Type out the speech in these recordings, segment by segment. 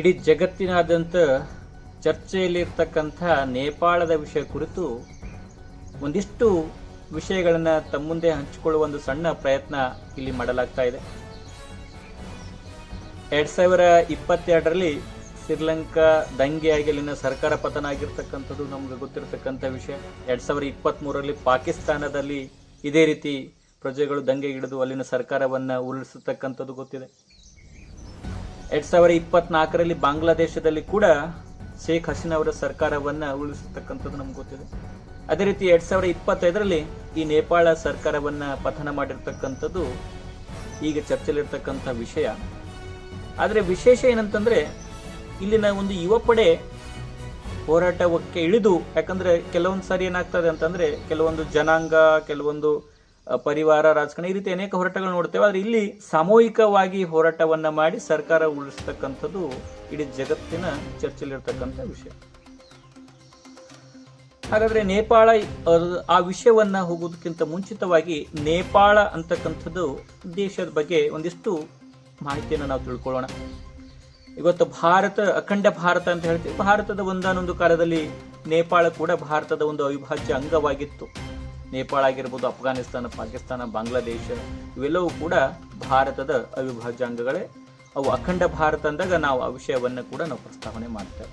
ಇಡೀ ಜಗತ್ತಿನಾದ್ಯಂತ ಚರ್ಚೆಯಲ್ಲಿರ್ತಕ್ಕಂಥ ನೇಪಾಳದ ವಿಷಯ ಕುರಿತು ಒಂದಿಷ್ಟು ವಿಷಯಗಳನ್ನು ತಮ್ಮ ಮುಂದೆ ಹಂಚಿಕೊಳ್ಳುವ ಒಂದು ಸಣ್ಣ ಪ್ರಯತ್ನ ಇಲ್ಲಿ ಮಾಡಲಾಗ್ತಾ ಇದೆ. ಎರಡ್ ಸಾವಿರ ಇಪ್ಪತ್ತೆರಡರಲ್ಲಿ ಶ್ರೀಲಂಕಾ ದಂಗೆಯಾಗಿ ಅಲ್ಲಿನ ಸರ್ಕಾರ ಪತನ ಆಗಿರ್ತಕ್ಕಂಥದ್ದು ನಮ್ಗೆ ಗೊತ್ತಿರತಕ್ಕಂಥ ವಿಷಯ. ಎರಡ್ ಸಾವಿರ ಇಪ್ಪತ್ತ್ಮೂರರಲ್ಲಿ ಪಾಕಿಸ್ತಾನದಲ್ಲಿ ಇದೇ ರೀತಿ ಪ್ರಜೆಗಳು ದಂಗೆಗಿಡಿದು ಅಲ್ಲಿನ ಸರ್ಕಾರವನ್ನು ಉರುಳಿಸತಕ್ಕಂಥದ್ದು ಗೊತ್ತಿದೆ. ಎರಡ್ ಸಾವಿರ ಇಪ್ಪತ್ನಾಲ್ಕರಲ್ಲಿ ಬಾಂಗ್ಲಾದೇಶದಲ್ಲಿ ಕೂಡ ಶೇಖ್ ಹಸೀನಾ ಅವರ ಸರ್ಕಾರವನ್ನು ಉಳಿಸತಕ್ಕಂಥದ್ದು ನಮ್ಗೆ ಗೊತ್ತಿದೆ. ಅದೇ ರೀತಿ ಎರಡ್ ಸಾವಿರ ಇಪ್ಪತ್ತೈದರಲ್ಲಿ ಈ ನೇಪಾಳ ಸರ್ಕಾರವನ್ನು ಪತನ ಮಾಡಿರ್ತಕ್ಕಂಥದ್ದು ಈಗ ಚರ್ಚೆಯಲ್ಲಿರ್ತಕ್ಕಂಥ ವಿಷಯ. ಆದರೆ ವಿಶೇಷ ಏನಂತಂದ್ರೆ ಇಲ್ಲಿನ ಒಂದು ಯುವ ಪಡೆ ಹೋರಾಟಕ್ಕೆ ಇಳಿದು, ಯಾಕಂದ್ರೆ ಕೆಲವೊಂದು ಸಾರಿ ಏನಾಗ್ತದೆ ಅಂತಂದ್ರೆ ಕೆಲವೊಂದು ಜನಾಂಗ, ಕೆಲವೊಂದು ಪರಿವಾರ, ರಾಜಕಾರಣ, ಈ ರೀತಿ ಅನೇಕ ಹೋರಾಟಗಳು ನೋಡ್ತೇವೆ. ಆದರೆ ಇಲ್ಲಿ ಸಾಮೂಹಿಕವಾಗಿ ಹೋರಾಟವನ್ನು ಮಾಡಿ ಸರ್ಕಾರ ಉಳಿಸ್ತಕ್ಕಂಥದ್ದು ಇಡೀ ಜಗತ್ತಿನ ಚರ್ಚೆಯಲ್ಲಿರ್ತಕ್ಕಂಥ ವಿಷಯ. ಹಾಗಾದರೆ ನೇಪಾಳ ಆ ವಿಷಯವನ್ನು ಹೋಗೋದಕ್ಕಿಂತ ಮುಂಚಿತವಾಗಿ ನೇಪಾಳ ಅಂತಕ್ಕಂಥದ್ದು ದೇಶದ ಬಗ್ಗೆ ಒಂದಿಷ್ಟು ಮಾಹಿತಿಯನ್ನು ನಾವು ತಿಳ್ಕೊಳ್ಳೋಣ. ಇವತ್ತು ಭಾರತ, ಅಖಂಡ ಭಾರತ ಅಂತ ಹೇಳ್ತೀವಿ. ಭಾರತದ ಒಂದಾನೊಂದು ಕಾಲದಲ್ಲಿ ನೇಪಾಳ ಕೂಡ ಭಾರತದ ಒಂದು ಅವಿಭಾಜ್ಯ ಅಂಗವಾಗಿತ್ತು. ನೇಪಾಳ ಆಗಿರ್ಬೋದು, ಅಫ್ಘಾನಿಸ್ತಾನ, ಪಾಕಿಸ್ತಾನ, ಬಾಂಗ್ಲಾದೇಶ, ಇವೆಲ್ಲವೂ ಕೂಡ ಭಾರತದ ಅವಿಭಾಜ್ಯ ಅಂಗಗಳೇ ಅವು ಅಖಂಡ ಭಾರತ ಅಂದಾಗ ನಾವು ಆ ವಿಷಯವನ್ನು ಕೂಡ ನಾವು ಪ್ರಸ್ತಾವನೆ ಮಾಡ್ತೇವೆ.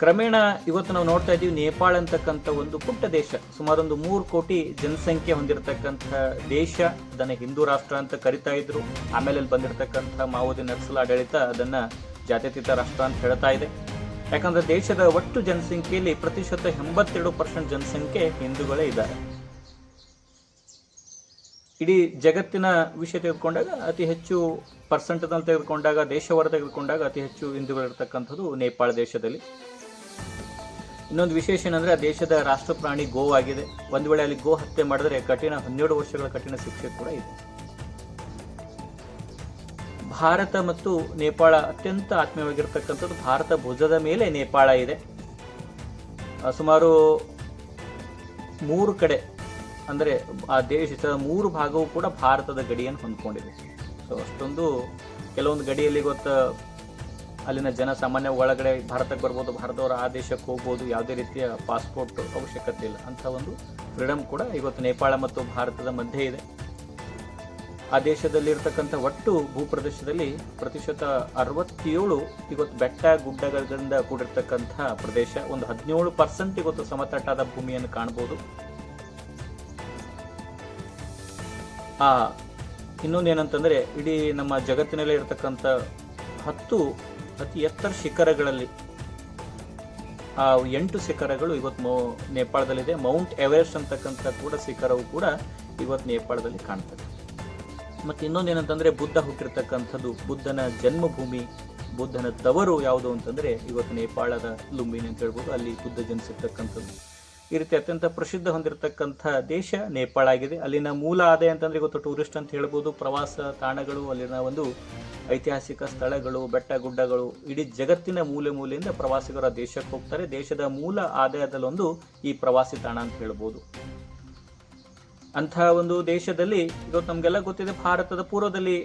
ಕ್ರಮೇಣ ಇವತ್ತು ನಾವು ನೋಡ್ತಾ ಇದ್ದೀವಿ, ನೇಪಾಳ ಅಂತಕ್ಕಂಥ ಒಂದು ಪುಟ್ಟ ದೇಶ ಸುಮಾರು ಒಂದು ಮೂರು ಕೋಟಿ ಜನಸಂಖ್ಯೆ ಹೊಂದಿರತಕ್ಕಂಥ ದೇಶ. ಅದನ್ನ ಹಿಂದೂ ರಾಷ್ಟ್ರ ಅಂತ ಕರಿತಾ ಇದ್ರು. ಆಮೇಲೆ ಅಲ್ಲಿ ಬಂದಿರತಕ್ಕಂಥ ಮಾವೋದಿ ನಕ್ಸಲ್ ಆಡಳಿತ ಅದನ್ನ ಜಾತ್ಯತೀತ ರಾಷ್ಟ್ರ ಅಂತ ಹೇಳ್ತಾ ಇದೆ. ಯಾಕಂದ್ರೆ ದೇಶದ ಒಟ್ಟು ಜನಸಂಖ್ಯೆಯಲ್ಲಿ ಪ್ರತಿಶತ ಎಂಬತ್ತೆರಡು ಪರ್ಸೆಂಟ್ ಜನಸಂಖ್ಯೆ ಹಿಂದೂಗಳೇ ಇದ್ದಾರೆ. ಇಡೀ ಜಗತ್ತಿನ ವಿಷಯ ತೆಗೆದುಕೊಂಡಾಗ ಅತಿ ಹೆಚ್ಚು ಪರ್ಸೆಂಟ್ ತೆಗೆದುಕೊಂಡಾಗ, ದೇಶವಾರ ತೆಗೆದುಕೊಂಡಾಗ ಅತಿ ಹೆಚ್ಚು ಹಿಂದೂಗಳಿರ್ತಕ್ಕಂಥದ್ದು ನೇಪಾಳ ದೇಶದಲ್ಲಿ. ಇನ್ನೊಂದು ವಿಶೇಷ ಏನಂದ್ರೆ, ಆ ದೇಶದ ರಾಷ್ಟ್ರ ಪ್ರಾಣಿ ಗೋ ಆಗಿದೆ ಒಂದು ವೇಳೆ ಅಲ್ಲಿ ಗೋ ಹತ್ಯೆ ಮಾಡಿದ್ರೆ ಕಠಿಣ ಹನ್ನೆರಡು ವರ್ಷಗಳ ಕಠಿಣ ಶಿಕ್ಷೆ ಕೂಡ ಇದೆ. ಭಾರತ ಮತ್ತು ನೇಪಾಳ ಅತ್ಯಂತ ಆತ್ಮೀಯವಾಗಿರ್ತಕ್ಕಂಥದ್ದು ಭಾರತ ಭುಜದ ಮೇಲೆ ನೇಪಾಳ ಇದೆ. ಸುಮಾರು ಮೂರು ಕಡೆ, ಅಂದರೆ ಆ ದೇಶದ ಮೂರು ಭಾಗವು ಕೂಡ ಭಾರತದ ಗಡಿಯನ್ನು ಹೊಂದ್ಕೊಂಡಿದೆ. ಸೊ ಅಷ್ಟೊಂದು ಕೆಲವೊಂದು ಗಡಿಯಲ್ಲಿ ಗೊತ್ತ ಅಲ್ಲಿನ ಜನ ಸಾಮಾನ್ಯ ಒಳಗಡೆ ಭಾರತಕ್ಕೆ ಬರ್ಬೋದು, ಭಾರತದವರ ಆ ದೇಶಕ್ಕೆ ಹೋಗ್ಬೋದು, ಯಾವುದೇ ರೀತಿಯ ಪಾಸ್ಪೋರ್ಟ್ ಅವಶ್ಯಕತೆ ಇಲ್ಲ. ಅಂಥ ಒಂದು ಫ್ರೀಡಮ್ ಕೂಡ ಇವತ್ತು ನೇಪಾಳ ಮತ್ತು ಭಾರತದ ಮಧ್ಯೆ ಇದೆ. ಆ ದೇಶದಲ್ಲಿರ್ತಕ್ಕಂಥ ಒಟ್ಟು ಭೂಪ್ರದೇಶದಲ್ಲಿ ಪ್ರತಿಶತ ಅರವತ್ತೇಳು ಇವತ್ತು ಬೆಟ್ಟ ಗುಡ್ಡಗಳಿಂದ ಕೂಡಿರ್ತಕ್ಕಂಥ ಪ್ರದೇಶ, ಒಂದು ಹದಿನೇಳು ಪರ್ಸೆಂಟ್ ಇವತ್ತು ಸಮತಟ್ಟಾದ ಭೂಮಿಯನ್ನು ಕಾಣಬಹುದು ಆ, ಇನ್ನೊಂದೇನಂತಂದ್ರೆ, ಇಡೀ ನಮ್ಮ ಜಗತ್ತಿನಲ್ಲೇ ಇರತಕ್ಕಂಥ ಹತ್ತು ಅತಿ ಎತ್ತರ ಶಿಖರಗಳಲ್ಲಿ, ಆ ಎಂಟು ಶಿಖರಗಳು ಇವತ್ತು ನೇಪಾಳದಲ್ಲಿದೆ. ಮೌಂಟ್ ಎವರೆಸ್ಟ್ ಅಂತಕ್ಕಂಥ ಕೂಡ ಶಿಖರವು ಕೂಡ ಇವತ್ತು ನೇಪಾಳದಲ್ಲಿ ಕಾಣ್ತದೆ. ಮತ್ತು ಇನ್ನೊಂದೇನಂತಂದ್ರೆ ಬುದ್ಧ ಹುಟ್ಟಿರ್ತಕ್ಕಂಥದ್ದು, ಬುದ್ಧನ ಜನ್ಮಭೂಮಿ, ಬುದ್ಧನ ತವರು ಯಾವುದು ಅಂತಂದರೆ ಇವತ್ತು ನೇಪಾಳದ ಲುಂಬಿನಿ ಅಂತ ಹೇಳ್ಬೋದು, ಅಲ್ಲಿ ಬುದ್ಧ ಜನಿಸಿರ್ತಕ್ಕಂಥದ್ದು. ಈ ರೀತಿ ಅತ್ಯಂತ ಪ್ರಸಿದ್ಧ ಹೊಂದಿರತಕ್ಕಂಥ ದೇಶ ನೇಪಾಳ ಆಗಿದೆ. ಅಲ್ಲಿನ ಮೂಲ ಆದಾಯ ಅಂತಂದರೆ ಇವತ್ತು ಟೂರಿಸ್ಟ್ ಅಂತ ಹೇಳ್ಬೋದು, ಪ್ರವಾಸ ತಾಣಗಳು, ಅಲ್ಲಿನ ಒಂದು ಐತಿಹಾಸಿಕ ಸ್ಥಳಗಳು, ಬೆಟ್ಟ ಗುಡ್ಡಗಳು, ಇಡೀ ಜಗತ್ತಿನ ಮೂಲೆ ಮೂಲೆಯಿಂದ ಪ್ರವಾಸಿಗರು ದೇಶಕ್ಕೆ ಹೋಗ್ತಾರೆ. ದೇಶದ ಮೂಲ ಆದಾಯದಲ್ಲೊಂದು ಈ ಪ್ರವಾಸಿ ತಾಣ ಅಂತ ಹೇಳ್ಬೋದು. ಅಂಥ ಒಂದು ದೇಶದಲ್ಲಿ ಇವತ್ತು ನಮಗೆಲ್ಲ ಗೊತ್ತಿದೆ, ಭಾರತದ ಪೂರ್ವದಲ್ಲಿ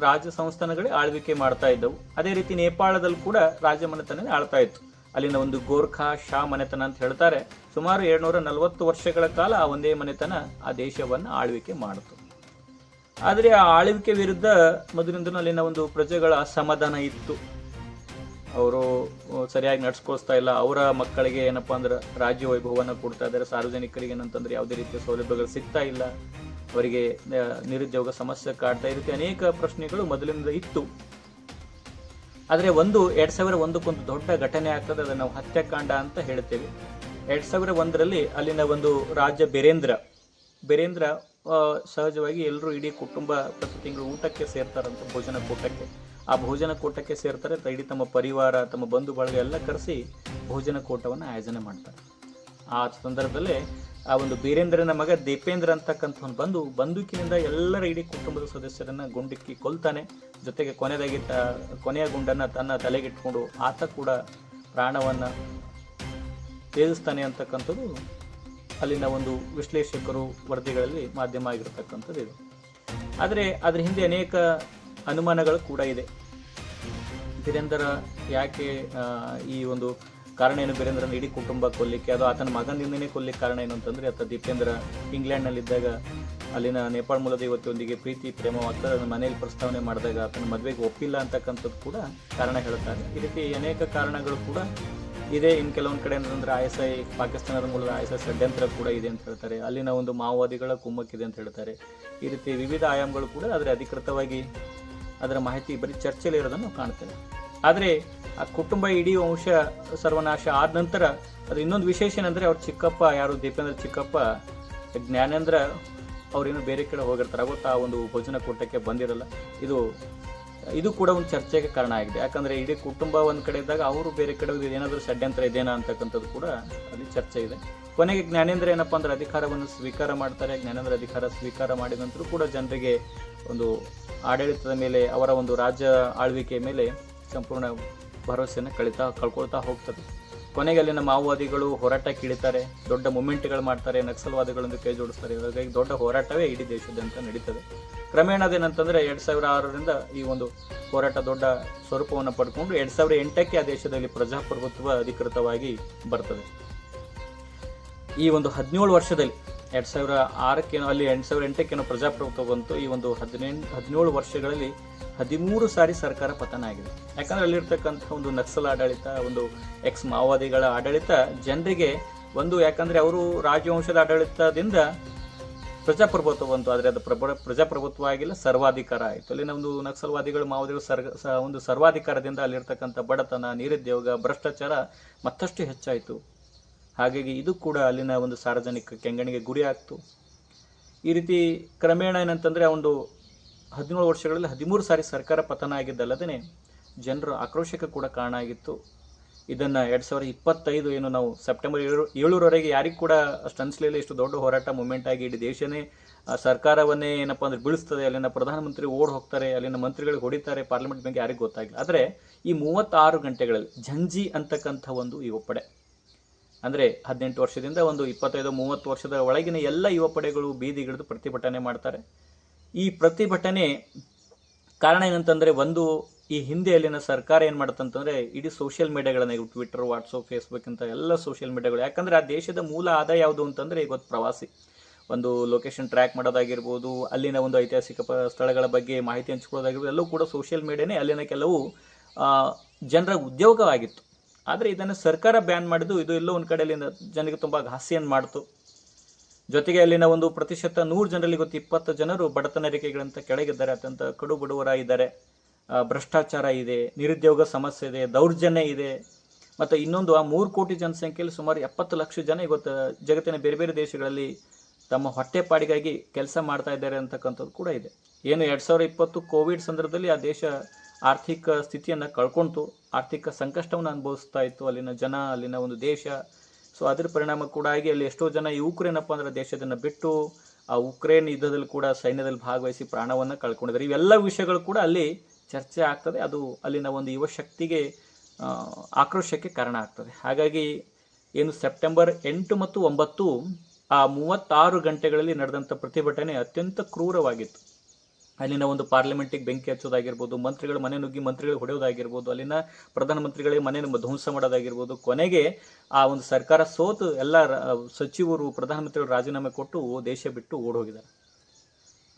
ರಾಜ ಸಂಸ್ಥಾನಗಳೇ ಆಳ್ವಿಕೆ ಮಾಡ್ತಾ ಇದ್ದವು. ಅದೇ ರೀತಿ ನೇಪಾಳದಲ್ಲಿ ಕೂಡ ರಾಜ ಮನೆತನ ಆಳ್ತಾ ಇತ್ತು. ಅಲ್ಲಿನ ಒಂದು ಗೋರ್ಖಾ, ಶಾ ಮನೆತನ ಅಂತ ಹೇಳ್ತಾರೆ. ಸುಮಾರು ಏಳ್ನೂರ ನಲವತ್ತು ವರ್ಷಗಳ ಕಾಲ ಆ ಒಂದೇ ಮನೆತನ ಆ ದೇಶವನ್ನು ಆಳ್ವಿಕೆ ಮಾಡಿತು. ಆದರೆ ಆ ಆಳ್ವಿಕೆ ವಿರುದ್ಧ ಮೊದಲಿಂದಲೂ ಅಲ್ಲಿನ ಒಂದು ಪ್ರಜೆಗಳ ಅಸಮಾಧಾನ ಇತ್ತು. ಅವರು ಸರಿಯಾಗಿ ನಡ್ಸ್ಕೊಳ್ತಾ ಇಲ್ಲ. ಅವರ ಮಕ್ಕಳಿಗೆ ಏನಪ್ಪ ಅಂದ್ರೆ ರಾಜ್ಯ ವೈಭವವನ್ನು ಕೊಡ್ತಾ ಇದ್ದಾರೆ. ಸಾರ್ವಜನಿಕರಿಗೆ ಏನಂತಂದ್ರೆ ಯಾವುದೇ ರೀತಿಯ ಸೌಲಭ್ಯಗಳು ಸಿಗ್ತಾ ಇಲ್ಲ. ಅವರಿಗೆ ನಿರುದ್ಯೋಗ ಸಮಸ್ಯೆ ಕಾಡ್ತಾ ಇರುತ್ತೆ ರೀತಿ ಅನೇಕ ಪ್ರಶ್ನೆಗಳು ಮೊದಲಿಂದ ಇತ್ತು. ಆದರೆ ಒಂದು, ಎರಡ್ ಸಾವಿರ ಒಂದಕ್ಕೊಂದು ದೊಡ್ಡ ಘಟನೆ ಆಗ್ತದೆ. ಅದನ್ನು ನಾವು ಹತ್ಯಾಕಾಂಡ ಅಂತ ಹೇಳ್ತೇವೆ. ಎರಡ್ ಸಾವಿರ ಒಂದರಲ್ಲಿ ಅಲ್ಲಿನ ಒಂದು ರಾಜ ಬೇರೇಂದ್ರ ಬೇರೇಂದ್ರ ಸಹಜವಾಗಿ ಎಲ್ಲರೂ ಇಡೀ ಕುಟುಂಬ ಪ್ರತಿ ತಿಂಗಳು ಊಟಕ್ಕೆ ಸೇರ್ತಾರಂತ ಭೋಜನ ಕೂಟಕ್ಕೆ. ಆ ಭೋಜನ ಕೂಟಕ್ಕೆ ಸೇರ್ತಾರೆ. ತೈಡಿ ತಮ್ಮ ಪರಿವಾರ, ತಮ್ಮ ಬಂಧು ಬಳಗ ಎಲ್ಲ ಕರೆಸಿ ಭೋಜನ ಕೂಟವನ್ನು ಆಯೋಜನೆ ಮಾಡ್ತಾರೆ. ಆ ಸಂದರ್ಭದಲ್ಲಿ ಆ ಒಂದು ಬೀರೇಂದ್ರನ ಮಗ ದೀಪೇಂದ್ರ ಅಂತಕ್ಕಂಥವ್ನು ಬಂದು ಬಂದೂಕಿನಿಂದ ಎಲ್ಲರ ಇಡೀ ಕುಟುಂಬದ ಸದಸ್ಯರನ್ನ ಗುಂಡಿಕ್ಕಿ ಕೊಲ್ತಾನೆ. ಜೊತೆಗೆ ಕೊನೆಯದಾಗಿಟ್ಟ ಕೊನೆಯ ಗುಂಡನ್ನು ತನ್ನ ತಲೆಗಿಟ್ಕೊಂಡು ಆತ ಕೂಡ ಪ್ರಾಣವನ್ನು ತ್ಯಜಿಸ್ತಾನೆ ಅಂತಕ್ಕಂಥದ್ದು ಅಲ್ಲಿನ ಒಂದು ವಿಶ್ಲೇಷಕರು ವರದಿಗಳಲ್ಲಿ ಮಾಧ್ಯಮ ಆಗಿರತಕ್ಕಂಥದ್ದು ಇದೆ. ಆದರೆ ಅದ್ರ ಹಿಂದೆ ಅನೇಕ ಅನುಮಾನಗಳು ಕೂಡ ಇದೆ. ಬೀರೇಂದ್ರ ಯಾಕೆ ಈ ಒಂದು ಕಾರಣ ಏನು ಬೀರೇಂದ್ರನ ಇಡೀ ಕುಟುಂಬ ಕೊಲ್ಲಿಕ್ಕೆ, ಅದು ಆತನ ಮಗನಿಂದನೇ ಕೊಲ್ಲಿಕ್ಕೆ ಕಾರಣ ಏನು ಅಂತಂದ್ರೆ ಆತ ದೀಪೇಂದ್ರ ಇಂಗ್ಲೆಂಡ್ನಲ್ಲಿದ್ದಾಗ ಅಲ್ಲಿನ ನೇಪಾಳ ಮೂಲದ ಇವತ್ತೊಂದಿಗೆ ಪ್ರೀತಿ ಪ್ರೇಮವಾಗ್ತದೆ ಅದನ್ನು ಮನೆಯಲ್ಲಿ ಪ್ರಸ್ತಾವನೆ ಮಾಡಿದಾಗ ಆತನ ಮದುವೆಗೆ ಒಪ್ಪಿಲ್ಲ ಅಂತಕ್ಕಂಥದ್ದು ಕೂಡ ಕಾರಣ ಹೇಳ್ತಾರೆ. ಈ ರೀತಿ ಅನೇಕ ಕಾರಣಗಳು ಕೂಡ ಇದೆ. ಇನ್ನು ಕೆಲವೊಂದು ಕಡೆ ಏನಂದ್ರೆ ಐಎಸ್ಐ ಪಾಕಿಸ್ತಾನದ ಮೂಲದ ಐ ಎಸ್ ಐ ಷಡ್ಯಂತ್ರ ಕೂಡ ಇದೆ ಅಂತ ಹೇಳ್ತಾರೆ. ಅಲ್ಲಿನ ಒಂದು ಮಾವೋವಾದಿಗಳ ಕುಮ್ಮಕ್ಕಿದೆ ಅಂತ ಹೇಳ್ತಾರೆ. ಈ ರೀತಿ ವಿವಿಧ ಆಯಾಮಗಳು ಕೂಡ ಆದರೆ ಅಧಿಕೃತವಾಗಿ ಅದರ ಮಾಹಿತಿ ಬರೀ ಚರ್ಚೆಯಲ್ಲಿ ಇರೋದನ್ನು ಕಾಣ್ತೇವೆ. ಆದರೆ ಆ ಕುಟುಂಬ ಇಡೀ ವಂಶ ಸರ್ವನಾಶ ಆದ ನಂತರ ಅದು ಇನ್ನೊಂದು ವಿಶೇಷ ಏನಂದರೆ ಅವ್ರ ಚಿಕ್ಕಪ್ಪ ಯಾರು? ದೀಪೇಂದ್ರ ಚಿಕ್ಕಪ್ಪ, ಜ್ಞಾನೇಂದ್ರ ಅವ್ರೇನು ಬೇರೆ ಕಡೆ ಹೋಗಿರ್ತಾರೆ. ಅವತ್ತು ಆ ಒಂದು ಭೋಜನ ಕೂಟಕ್ಕೆ ಬಂದಿರಲ್ಲ. ಇದು ಇದು ಕೂಡ ಒಂದು ಚರ್ಚೆಗೆ ಕಾರಣ ಆಗಿದೆ. ಯಾಕಂದರೆ ಇಡೀ ಕುಟುಂಬ ಒಂದು ಕಡೆ ಇದ್ದಾಗ ಅವರು ಬೇರೆ ಕಡೆ ಏನಾದರೂ ಷಡ್ಯಂತ್ರ ಇದೇನಾ ಅಂತಕ್ಕಂಥದ್ದು ಕೂಡ ಅಲ್ಲಿ ಚರ್ಚೆ ಇದೆ. ಕೊನೆಗೆ ಜ್ಞಾನೇಂದ್ರ ಏನಪ್ಪ ಅಂದ್ರೆ ಅಧಿಕಾರವನ್ನು ಸ್ವೀಕಾರ ಮಾಡ್ತಾರೆ. ಜ್ಞಾನೇಂದ್ರ ಅಧಿಕಾರ ಸ್ವೀಕಾರ ಮಾಡಿದ ನಂತರ ಕೂಡ ಜನರಿಗೆ ಒಂದು ಆಡಳಿತದ ಮೇಲೆ, ಅವರ ಒಂದು ರಾಜ್ಯ ಆಳ್ವಿಕೆ ಮೇಲೆ ಸಂಪೂರ್ಣ ಭರವಸೆಯನ್ನು ಕಳಿತಾ, ಕಳ್ಕೊಳ್ತಾ ಹೋಗ್ತದೆ ಕೊನೆಗೆ ಅಲ್ಲಿನ ಮಾವೋವಾದಿಗಳು ಹೋರಾಟ ಕೀಳಿತಾರೆ, ದೊಡ್ಡ ಮೂಮೆಂಟ್ಗಳು ಮಾಡ್ತಾರೆ ನಕ್ಸಲ್ವಾದಿಗಳನ್ನು ಕೈ ಜೋಡಿಸ್ತಾರೆ. ಹಾಗಾಗಿ ದೊಡ್ಡ ಹೋರಾಟವೇ ಇಡೀ ದೇಶದಂತ ನಡೀತದೆ. ಕ್ರಮೇಣ ಅದೇನಂತಂದ್ರೆ ಎರಡು ಸಾವಿರ ಆರರಿಂದ ಈ ಒಂದು ಹೋರಾಟ ದೊಡ್ಡ ಸ್ವರೂಪವನ್ನು ಪಡ್ಕೊಂಡು ಎರಡ್ ಸಾವಿರ ಎಂಟಕ್ಕೆ ಆ ದೇಶದಲ್ಲಿ ಪ್ರಜಾಪ್ರಭುತ್ವ ಅಧಿಕೃತವಾಗಿ ಬರ್ತದೆ. ಈ ಒಂದು ಹದಿನೇಳು ವರ್ಷದಲ್ಲಿ ಎರಡು ಸಾವಿರ ಆರಕ್ಕೇನೋ ಅಲ್ಲಿ ಎರಡು ಸಾವಿರ ಎಂಟಕ್ಕೇನೋ ಪ್ರಜಾಪ್ರಭುತ್ವ ಬಂತು. ಈ ಒಂದು ಹದಿನೆಂಟು, ಹದಿನೇಳು ವರ್ಷಗಳಲ್ಲಿ ಹದಿಮೂರು ಸಾರಿ ಸರ್ಕಾರ ಪತನ ಆಗಿದೆ. ಯಾಕಂದ್ರೆ ಅಲ್ಲಿರ್ತಕ್ಕಂಥ ಒಂದು ನಕ್ಸಲ್ ಆಡಳಿತ, ಒಂದು ಎಕ್ಸ್ ಮಾವೋವಾದಿಗಳ ಆಡಳಿತ ಜನರಿಗೆ ಒಂದು ಯಾಕಂದರೆ ಅವರು ರಾಜವಂಶದ ಆಡಳಿತದಿಂದ ಪ್ರಜಾಪ್ರಭುತ್ವ ಬಂತು. ಆದರೆ ಅದು ಪ್ರಬಲ, ಪ್ರಜಾಪ್ರಭುತ್ವ ಆಗಿಲ್ಲ, ಸರ್ವಾಧಿಕಾರ ಆಯಿತು. ಅಲ್ಲಿನ ಒಂದು ನಕ್ಸಲ್ವಾದಿಗಳು, ಮಾವೋದಿಗಳು ಸರ್ ಒಂದು ಸರ್ವಾಧಿಕಾರದಿಂದ ಅಲ್ಲಿರ್ತಕ್ಕಂಥ ಬಡತನ, ನಿರುದ್ಯೋಗ, ಭ್ರಷ್ಟಾಚಾರ ಮತ್ತಷ್ಟು ಹೆಚ್ಚಾಯಿತು. ಹಾಗಾಗಿ ಇದು ಕೂಡ ಅಲ್ಲಿನ ಒಂದು ಸಾರ್ವಜನಿಕ ಕೆಂಗಣಿಗೆ ಗುರಿ ಆಗ್ತು. ಈ ರೀತಿ ಕ್ರಮೇಣ ಏನಂತಂದರೆ ಒಂದು ಹದಿನೇಳು ವರ್ಷಗಳಲ್ಲಿ ಹದಿಮೂರು ಸಾರಿ ಸರ್ಕಾರ ಪತನ ಆಗಿದ್ದಲ್ಲದೇ ಜನರ ಆಕ್ರೋಶಕ್ಕೆ ಕೂಡ ಕಾರಣ ಆಗಿತ್ತು. ಇದನ್ನು ಎರಡು ಸಾವಿರದ ಇಪ್ಪತ್ತೈದು ಏನು ನಾವು ಸೆಪ್ಟೆಂಬರ್ ಏಳು, ಏಳರವರೆಗೆ ಯಾರಿಗೂ ಕೂಡ ಅಷ್ಟು ಅನಿಸ್ಲಿಲ್ಲ ಇಷ್ಟು ದೊಡ್ಡ ಹೋರಾಟ ಮೂಮೆಂಟ್ ಆಗಿ ಇಡೀ ದೇಶನೇ ಸರ್ಕಾರವನ್ನೇ ಏನಪ್ಪ ಅಂದ್ರೆ ಬೀಳಿಸ್ತದೆ. ಅಲ್ಲಿನ ಪ್ರಧಾನಮಂತ್ರಿ ಓಡ್ ಹೋಗ್ತಾರೆ, ಅಲ್ಲಿನ ಮಂತ್ರಿಗಳಿಗೆ ಹೊಡಿತಾರೆ, ಪಾರ್ಲಿಮೆಂಟ್ ಬಗ್ಗೆ ಯಾರಿಗೂ ಗೊತ್ತಾಗಿಲ್ಲ. ಆದರೆ ಈ ಮೂವತ್ತಾರು ಗಂಟೆಗಳಲ್ಲಿ ಝಂಜಿ ಅಂತಕ್ಕಂಥ ಒಂದು ಈ ಪಡೆ ಅಂದ್ರೆ ಹದಿನೆಂಟು ವರ್ಷದಿಂದ ಒಂದು ಇಪ್ಪತ್ತೈದು, ಮೂವತ್ತು ವರ್ಷದ ಒಳಗಿನ ಎಲ್ಲ ಯುವ ಪಡೆಗಳು ಬೀದಿಗಿಳಿದು ಪ್ರತಿಭಟನೆ ಮಾಡ್ತಾರೆ. ಈ ಪ್ರತಿಭಟನೆ ಕಾರಣ ಏನಂತಂದ್ರೆ ಒಂದು ಈ ಹಿಂದೆ ಅಲ್ಲಿನ ಸರ್ಕಾರ ಏನು ಮಾಡುತ್ತಂತಂದ್ರೆ ಇಡೀ ಸೋಷಿಯಲ್ ಮೀಡಿಯಾಗಳನ್ನ ಟ್ವಿಟರ್ ವಾಟ್ಸಪ್ ಫೇಸ್ಬುಕ್ ಅಂತ ಎಲ್ಲ ಸೋಷಿಯಲ್ ಮೀಡಿಯಾಗಳು ಯಾಕಂದ್ರೆ ಆ ದೇಶದ ಮೂಲ ಆದಾಯ ಯಾವುದು ಅಂತಂದ್ರೆ ಇವತ್ತು ಪ್ರವಾಸಿ. ಒಂದು ಲೊಕೇಶನ್ ಟ್ರ್ಯಾಕ್ ಮಾಡೋದಾಗಿರ್ಬೋದು, ಅಲ್ಲಿನ ಒಂದು ಐತಿಹಾಸಿಕ ಸ್ಥಳಗಳ ಬಗ್ಗೆ ಮಾಹಿತಿ ಹಂಚ್ಕೊಳ್ಳೋದಾಗಿರ್ಬೋದು, ಎಲ್ಲವೂ ಕೂಡ ಸೋಷಿಯಲ್ ಮೀಡಿಯಾನೇ ಅಲ್ಲಿನ ಕೆಲವು ಜನರ ಉದ್ಯೋಗವಾಗಿತ್ತು. ಆದರೆ ಇದನ್ನು ಸರ್ಕಾರ ಬ್ಯಾನ್ ಮಾಡಿದ್ದು ಇದು ಎಲ್ಲೋ ಒಂದು ಕಡೆಯಲ್ಲಿ ಜನರಿಗೆ ತುಂಬ ಹಾಸ್ಯನ್ ಮಾಡಿತು. ಜೊತೆಗೆ ಅಲ್ಲಿನ ಒಂದು ಪ್ರತಿಶತ ನೂರು ಜನರಲ್ಲಿ ಗೊತ್ತು ಇಪ್ಪತ್ತು ಜನರು ಬಡತನ ರೇಖೆಗಳಂತ ಕೆಳಗಿದ್ದಾರೆ, ಅತ್ಯಂತ ಕಡು ಬಡವರ ಇದ್ದಾರೆ. ಭ್ರಷ್ಟಾಚಾರ ಇದೆ, ನಿರುದ್ಯೋಗ ಸಮಸ್ಯೆ ಇದೆ, ದೌರ್ಜನ್ಯ ಇದೆ. ಮತ್ತು ಇನ್ನೊಂದು ಆ ಮೂರು ಕೋಟಿ ಜನಸಂಖ್ಯೆಯಲ್ಲಿ ಸುಮಾರು ಎಪ್ಪತ್ತು ಲಕ್ಷ ಜನ ಇವತ್ತು ಜಗತ್ತಿನ ಬೇರೆ ಬೇರೆ ದೇಶಗಳಲ್ಲಿ ತಮ್ಮ ಹೊಟ್ಟೆಪಾಡಿಗಾಗಿ ಕೆಲಸ ಮಾಡ್ತಾ ಇದ್ದಾರೆ ಅಂತಕ್ಕಂಥದ್ದು ಕೂಡ ಇದೆ. ಏನು ಎರಡು ಸಾವಿರ ಇಪ್ಪತ್ತು ಕೋವಿಡ್ ಸಂದರ್ಭದಲ್ಲಿ ಆ ದೇಶ ಆರ್ಥಿಕ ಸ್ಥಿತಿಯನ್ನು ಕಳ್ಕೊಂತು. ಆರ್ಥಿಕ ಸಂಕಷ್ಟವನ್ನು ಅನುಭವಿಸ್ತಾ ಇತ್ತು. ಅಲ್ಲಿನ ಜನ, ಅಲ್ಲಿನ ಒಂದು ದೇಶ. ಸೊ ಅದರ ಪರಿಣಾಮ ಕೂಡ ಆಗಿ ಅಲ್ಲಿ ಎಷ್ಟೋ ಜನ ಯುವಕರೇನಪ್ಪ ಅಂದ್ರೆ ದೇಶದನ್ನ ಬಿಟ್ಟು ಆ ಉಕ್ರೇನ್ ಯುದ್ಧದಲ್ಲಿ ಕೂಡ ಸೈನ್ಯದಲ್ಲಿ ಭಾಗವಹಿಸಿ ಪ್ರಾಣವನ್ನು ಕಳ್ಕೊಂಡಿದ್ದಾರೆ. ಇವೆಲ್ಲ ವಿಷಯಗಳು ಕೂಡ ಅಲ್ಲಿ ಚರ್ಚೆ ಆಗ್ತದೆ. ಅದು ಅಲ್ಲಿನ ಒಂದು ಯುವ ಶಕ್ತಿಗೆ ಆಕ್ರೋಶಕ್ಕೆ ಕಾರಣ ಆಗ್ತದೆ. ಹಾಗಾಗಿ ಏನು ಸೆಪ್ಟೆಂಬರ್ ಎಂಟು ಮತ್ತು ಒಂಬತ್ತು ಆ ಮೂವತ್ತಾರು ಗಂಟೆಗಳಲ್ಲಿ ನಡೆದಂಥ ಪ್ರತಿಭಟನೆ ಅತ್ಯಂತ ಕ್ರೂರವಾಗಿತ್ತು. ಅಲ್ಲಿನ ಒಂದು ಪಾರ್ಲಿಮೆಂಟಿಗೆ ಬೆಂಕಿ ಹಚ್ಚೋದಾಗಿರ್ಬೋದು, ಮಂತ್ರಿಗಳು ಮನೆ ನುಗ್ಗಿ ಮಂತ್ರಿಗಳು ಹೊಡೆಯೋದಾಗಿರ್ಬೋದು, ಅಲ್ಲಿನ ಪ್ರಧಾನಮಂತ್ರಿಗಳಿಗೆ ಮನೆ ಧ್ವಂಸ ಮಾಡೋದಾಗಿರ್ಬೋದು, ಕೊನೆಗೆ ಆ ಒಂದು ಸರ್ಕಾರ ಸೋತು ಎಲ್ಲ ಸಚಿವರು, ಪ್ರಧಾನಮಂತ್ರಿಗಳು ರಾಜೀನಾಮೆ ಕೊಟ್ಟು ದೇಶ ಬಿಟ್ಟು ಓಡೋಗಿದ್ದಾರೆ.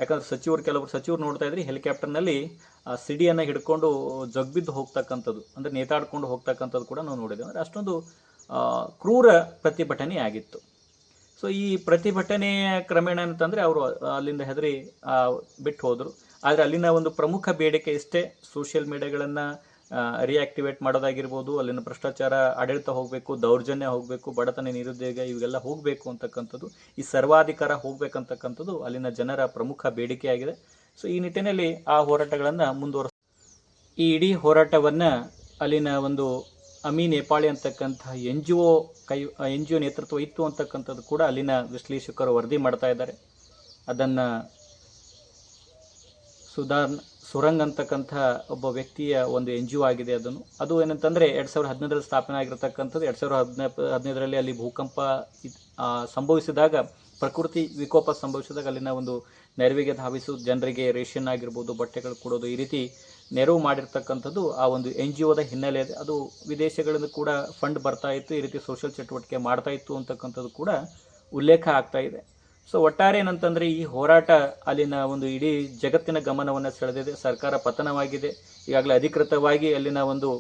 ಯಾಕಂದ್ರೆ ಸಚಿವರು, ಕೆಲವರು ಸಚಿವರು ನೋಡ್ತಾ ಇದ್ರೆ ಹೆಲಿಕಾಪ್ಟರ್ನಲ್ಲಿ ಆ ಸಿಡಿಯನ್ನು ಹಿಡ್ಕೊಂಡು ಜಗ್ಬಿದ್ದು ಹೋಗ್ತಕ್ಕಂಥದ್ದು, ಅಂದ್ರೆ ನೇತಾಡ್ಕೊಂಡು ಹೋಗ್ತಕ್ಕಂಥದ್ದು ಕೂಡ ನಾವು ನೋಡಿದ್ದೇವೆ. ಅಂದ್ರೆ ಅಷ್ಟೊಂದು ಕ್ರೂರ ಪ್ರತಿಭಟನೆ ಆಗಿತ್ತು. ಸೊ ಈ ಪ್ರತಿಭಟನೆಯ ಕ್ರಮೇಣ ಅಂತಂದ್ರೆ ಅವರು ಅಲ್ಲಿಂದ ಹೆದರಿ ಬಿಟ್ಟು ಹೋದರು. ಆದರೆ ಅಲ್ಲಿನ ಒಂದು ಪ್ರಮುಖ ಬೇಡಿಕೆ ಇಷ್ಟೇ. ಸೋಷಿಯಲ್ ಮೀಡಿಯಾಗಳನ್ನು ರಿಯಾಕ್ಟಿವೇಟ್ ಮಾಡೋದಾಗಿರ್ಬೋದು, ಅಲ್ಲಿನ ಭ್ರಷ್ಟಾಚಾರ ಆಡಳಿತ ಹೋಗಬೇಕು, ದೌರ್ಜನ್ಯ ಹೋಗಬೇಕು, ಬಡತನ ನಿರುದ್ಯೋಗ ಇವೆಲ್ಲ ಹೋಗಬೇಕು ಅಂತಕ್ಕಂಥದ್ದು, ಈ ಸರ್ವಾಧಿಕಾರ ಹೋಗ್ಬೇಕಂತಕ್ಕಂಥದ್ದು ಅಲ್ಲಿನ ಜನರ ಪ್ರಮುಖ ಬೇಡಿಕೆಯಾಗಿದೆ. ಸೊ ಈ ನಿಟ್ಟಿನಲ್ಲಿ ಆ ಹೋರಾಟಗಳನ್ನು ಮುಂದುವರೆಸ ಈ ಇಡೀ ಹೋರಾಟವನ್ನ ಅಲ್ಲಿನ ಒಂದು ಅಮಿ ನೇಪಾಳಿ ಅಂತಕ್ಕಂಥ ಎನ್ ಜಿ ಒ ಕೈ, ಎನ್ ಜಿ ಒ ನೇತೃತ್ವ ಇತ್ತು ಅಂತಕ್ಕಂಥದ್ದು ಕೂಡ ಅಲ್ಲಿನ ವಿಶ್ಲೇಷಕರು ವರದಿ ಮಾಡ್ತಾ ಇದ್ದಾರೆ. ಅದನ್ನು ಸುಧಾರ್, ಸುರಂಗ್ ಅಂತಕ್ಕಂಥ ಒಬ್ಬ ವ್ಯಕ್ತಿಯ ಒಂದು ಎನ್ ಜಿ ಒ ಆಗಿದೆ ಅದನ್ನು. ಅದು ಏನಂತಂದರೆ ಎರಡು ಸಾವಿರದ ಹದಿನೈದರಲ್ಲಿ ಸ್ಥಾಪನೆ ಆಗಿರತಕ್ಕಂಥದ್ದು. ಎರಡು ಸಾವಿರದ ಹದಿನ ಹದಿನೈದರಲ್ಲಿ ಅಲ್ಲಿ ಭೂಕಂಪ ಸಂಭವಿಸಿದಾಗ, ಪ್ರಕೃತಿ ವಿಕೋಪ ಸಂಭವಿಸಿದಾಗ ಅಲ್ಲಿನ ಒಂದು ನೆರವಿಗೆ ಧಾವಿಸೋದು ಜನರಿಗೆ ರೇಷನ್ ಆಗಿರ್ಬೋದು, ಬಟ್ಟೆಗಳು ಕೊಡೋದು ಈ ರೀತಿ ನೆರವು ಮಾಡಿರ್ತಕ್ಕಂಥದ್ದು ಆ ಒಂದು ಎನ್ ಜಿ ಒದ ಹಿನ್ನೆಲೆ. ಅದು ವಿದೇಶಗಳಿಂದ ಕೂಡ ಫಂಡ್ ಬರ್ತಾ ಇತ್ತು, ಈ ರೀತಿ ಸೋಷಿಯಲ್ ಚಟುವಟಿಕೆ ಮಾಡ್ತಾ ಇತ್ತು ಅಂತಕ್ಕಂಥದ್ದು ಕೂಡ ಉಲ್ಲೇಖ ಆಗ್ತಾ ಇದೆ. ಸೊ ಒಟ್ಟಾರೆ ಏನಂತಂದರೆ, ಈ ಹೋರಾಟ ಅಲ್ಲಿನ ಒಂದು ಇಡೀ ಜಗತ್ತಿನ ಗಮನವನ್ನು ಸೆಳೆದಿದೆ, ಸರ್ಕಾರ ಪತನವಾಗಿದೆ. ಈಗಾಗಲೇ ಅಧಿಕೃತವಾಗಿ ಅಲ್ಲಿನ ಒಂದು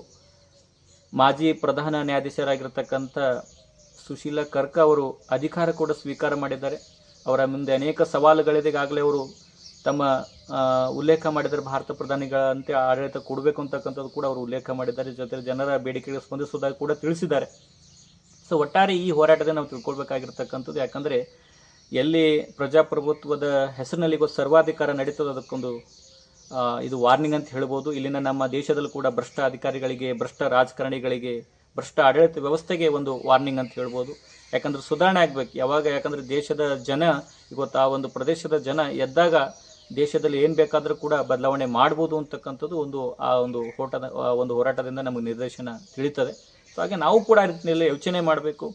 ಮಾಜಿ ಪ್ರಧಾನ ನ್ಯಾಯಾಧೀಶರಾಗಿರ್ತಕ್ಕಂಥ ಸುಶೀಲಾ ಕರ್ಕ ಅವರು ಅಧಿಕಾರ ಕೂಡ ಸ್ವೀಕಾರ ಮಾಡಿದ್ದಾರೆ. ಅವರ ಮುಂದೆ ಅನೇಕ ಸವಾಲುಗಳಿದೆ. ಈಗಾಗಲೇ ಅವರು ತಮ್ಮ ಉಲ್ಲೇಖ ಮಾಡಿದರೆ ಭಾರತ ಪ್ರಧಾನಿಗಳಂತೆ ಆಡಳಿತ ಕೊಡಬೇಕು ಅಂತಕ್ಕಂಥದ್ದು ಕೂಡ ಅವರು ಉಲ್ಲೇಖ ಮಾಡಿದ್ದಾರೆ. ಜೊತೆಗೆ ಜನರ ಬೇಡಿಕೆಗೆ ಸ್ಪಂದಿಸುವುದಾಗಿ ಕೂಡ ತಿಳಿಸಿದ್ದಾರೆ. ಸೊ, ಒಟ್ಟಾರೆ ಈ ಹೋರಾಟದಲ್ಲಿ ನಾವು ತಿಳ್ಕೊಳ್ಬೇಕಾಗಿರ್ತಕ್ಕಂಥದ್ದು ಯಾಕಂದರೆ ಎಲ್ಲಿ ಪ್ರಜಾಪ್ರಭುತ್ವದ ಹೆಸರಿನಲ್ಲಿ ಸರ್ವಾಧಿಕಾರ ನಡೀತದೆ ಅದಕ್ಕೊಂದು ಇದು ವಾರ್ನಿಂಗ್ ಅಂತ ಹೇಳ್ಬೋದು. ಇಲ್ಲಿನ ನಮ್ಮ ದೇಶದಲ್ಲೂ ಕೂಡ ಭ್ರಷ್ಟ ಅಧಿಕಾರಿಗಳಿಗೆ, ಭ್ರಷ್ಟ ರಾಜಕಾರಣಿಗಳಿಗೆ, ಭ್ರಷ್ಟ ಆಡಳಿತ ವ್ಯವಸ್ಥೆಗೆ ಒಂದು ವಾರ್ನಿಂಗ್ ಅಂತ ಹೇಳ್ಬೋದು. ಯಾಕಂದ್ರೆ ಸುಧಾರಣೆ ಆಗ್ಬೇಕು. ಯಾವಾಗ ಯಾಕಂದ್ರೆ ದೇಶದ ಜನ, ಇವತ್ತು ಆ ಒಂದು ಪ್ರದೇಶದ ಜನ ಎದ್ದಾಗ ದೇಶದಲ್ಲಿ ಏನು ಬೇಕಾದರೂ ಕೂಡ ಬದಲಾವಣೆ ಮಾಡ್ಬೋದು ಅಂತಕ್ಕಂಥದ್ದು ಒಂದು, ಆ ಒಂದು ಹೋಟದ ಒಂದು ಹೋರಾಟದಿಂದ ನಮಗೆ ನಿರ್ದೇಶನ ತಿಳಿತದೆ. ಸೊ ಹಾಗೆ ನಾವು ಕೂಡ ಆ ರೀತಿಯಲ್ಲಿ ಯೋಚನೆ ಮಾಡಬೇಕು.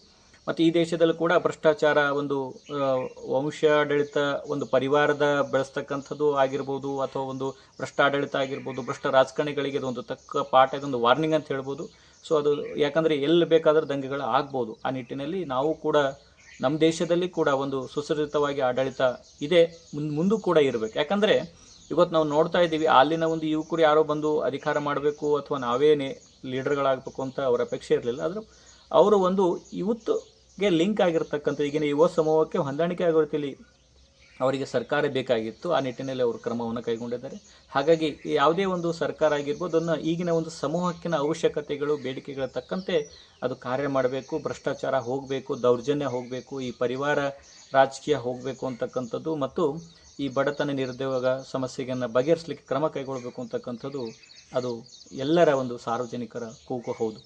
ಮತ್ತು ಈ ದೇಶದಲ್ಲೂ ಕೂಡ ಭ್ರಷ್ಟಾಚಾರ ಒಂದು ವಂಶಾಡಳಿತ ಒಂದು ಪರಿವಾರದ ಬೆಳೆಸ್ತಕ್ಕಂಥದ್ದು ಆಗಿರ್ಬೋದು ಅಥವಾ ಒಂದು ಭ್ರಷ್ಟಾಡಳಿತ ಆಗಿರ್ಬೋದು, ಭ್ರಷ್ಟ ರಾಜಕಾರಣಿಗಳಿಗೆ ಇದೊಂದು ತಕ್ಕ ಪಾಠ, ಇದೊಂದು ವಾರ್ನಿಂಗ್ ಅಂತ ಹೇಳ್ಬೋದು. ಸೊ ಅದು ಯಾಕಂದರೆ ಎಲ್ಲಿ ಬೇಕಾದರೂ ದಂಗೆಗಳು ಆಗ್ಬೋದು. ಆ ನಿಟ್ಟಿನಲ್ಲಿ ನಾವು ಕೂಡ ನಮ್ಮ ದೇಶದಲ್ಲಿ ಕೂಡ ಒಂದು ಸುಸಜ್ಜಿತವಾಗಿ ಆಡಳಿತ ಇದೆ ಮುಂದೆ ಕೂಡ ಇರಬೇಕು. ಯಾಕಂದರೆ ಇವತ್ತು ನಾವು ನೋಡ್ತಾ ಇದ್ದೀವಿ, ಅಲ್ಲಿನ ಒಂದು ಯುವಕರು ಯಾರೋ ಬಂದು ಅಧಿಕಾರ ಮಾಡಬೇಕು ಅಥವಾ ನಾವೇನೇ ಲೀಡರ್ಗಳಾಗಬೇಕು ಅಂತ ಅವರ ಅಪೇಕ್ಷೆ ಇರಲಿಲ್ಲ. ಆದರೂ ಅವರು ಒಂದು ಇವತ್ತಿಗೆ ಲಿಂಕ್ ಆಗಿರ್ತಕ್ಕಂಥ, ಈಗಿನ ಯುವ ಸಮೂಹಕ್ಕೆ ಹೊಂದಾಣಿಕೆ ಆಗೋ ರೀತಿಯಲ್ಲಿ ಅವರಿಗೆ ಸರ್ಕಾರ ಬೇಕಾಗಿತ್ತು, ಆ ನಿಟ್ಟಿನಲ್ಲಿ ಅವರು ಕ್ರಮವನ್ನು ಕೈಗೊಂಡಿದ್ದಾರೆ. ಹಾಗಾಗಿ ಯಾವುದೇ ಒಂದು ಸರ್ಕಾರ ಆಗಿರ್ಬೋದು, ಅದನ್ನು ಈಗಿನ ಒಂದು ಸಮೂಹಕ್ಕಿನ ಅವಶ್ಯಕತೆಗಳು, ಬೇಡಿಕೆಗಳ ತಕ್ಕಂತೆ ಅದು ಕಾರ್ಯ ಮಾಡಬೇಕು, ಭ್ರಷ್ಟಾಚಾರ ಹೋಗಬೇಕು, ದೌರ್ಜನ್ಯ ಹೋಗಬೇಕು, ಈ ಪರಿವಾರ ರಾಜಕೀಯ ಹೋಗಬೇಕು ಅಂತಕ್ಕಂಥದ್ದು ಮತ್ತು ಈ ಬಡತನ ನಿರುದ್ಯೋಗ ಸಮಸ್ಯೆಯನ್ನು ಬಗೆಹರಿಸಲಿಕ್ಕೆ ಕ್ರಮ ಕೈಗೊಳ್ಳಬೇಕು ಅಂತಕ್ಕಂಥದ್ದು ಅದು ಎಲ್ಲರ ಒಂದು ಸಾರ್ವಜನಿಕರ ಕೂಗು ಹೌದು.